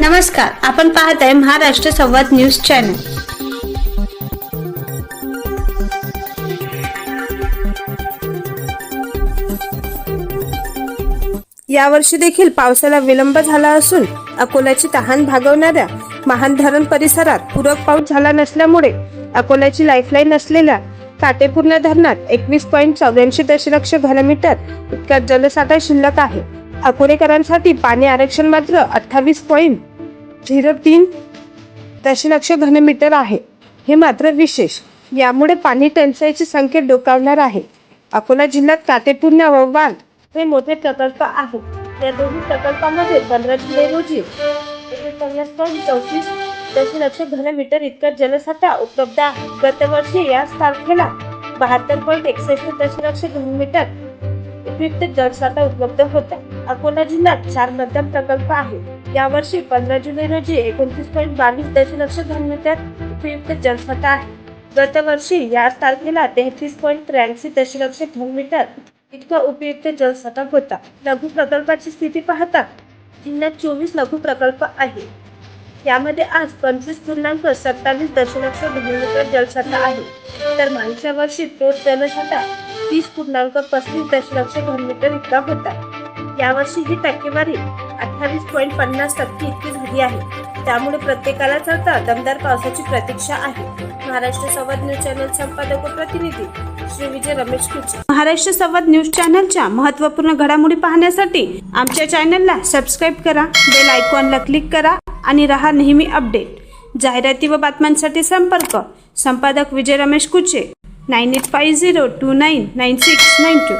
नमस्कार आपण पाहत आहे महाराष्ट्र संवाद न्यूज चॅनल. यावर्षी देखील पावसाला विलंब झाला असून अकोल्याची तहान भागवणाऱ्या महान धरण परिसरात पूरक पाऊस झाला नसल्यामुळे अकोल्याची लाईफलाईन असलेल्या काटेपूर्ण धरणात एकवीस पॉईंट चौऱ्याऐंशी दशलक्ष घनमीटर इतका जलसाठा शिल्लक आहे. अकोलेकरांसाठी पाणी आरक्षण मात्र अठ्ठावीस पॉईंट झिरो तीन दशलक्ष घनमीटर आहे. हे मात्र विशेष. यामुळे पाणी टंचाईची संख्या डोकावणार आहे. अकोला जिल्ह्यात काटेपूर्ण व वाल हे मोठे प्रकल्प आहेत. या दोन्ही प्रकल्पामध्ये पंधरा जुलै रोजी एकोणपन्नास पॉईंट चौतीस दशलक्ष घनमीटर इतका जलसाठा उपलब्ध आहे. गतवर्षी याच तारखेला बहात्तर पॉईंट एकसष्ट दशलक्ष घनमीटर उपयुक्त जलसाठा उपलब्ध होता. अकोला जिल्ह्यात चार मध्यम प्रकल्प आहेत. यावर्षी पंधरा जुलै रोजी एकोणतीस पॉईंट बावीस दशलक्ष घनमीटर उपयुक्त जलसाठा आहे. गतवर्षी याच तारखेला तेहतीस पॉईंट त्र्याऐंशी दशलक्ष घनमीटर इतका उपयुक्त जलसाठा होता. लघु प्रकल्पाची स्थिती पाहता जिल्ह्यात चोवीस लघु प्रकल्प आहे यामध्ये आज पंचवीस पूर्णांक सत्तावीस दशलक्ष घनमीटर जलसाठा आहे. तर मागच्या वर्षी तो जलसाठा तीस पूर्णांक पस्तीस दशलक्ष घनमीटर इतका होता. यावर्षी ही टक्केवारी अठ्ठावीस पॉईंट पन्नास टक्के इतकी झाली आहे. त्यामुळे प्रत्येकालाच आता दमदार पावसाची प्रतीक्षा आहे. महाराष्ट्र संवाद न्यूज चॅनल संपादक व प्रतिनिधी श्री विजय रमेश कुचे. महाराष्ट्र संवाद न्यूज चॅनलच्या महत्त्वपूर्ण घडामोडी पाहण्यासाठी आमच्या चॅनलला सबस्क्राईब करा बेल आयकॉनला क्लिक करा आणि रहा नेहमी अपडेट. जाहिराती व बातम्यांसाठी संपर्क संपादक Vijay Ramesh Kuche. Nine eight five zero two nine nine six nine two.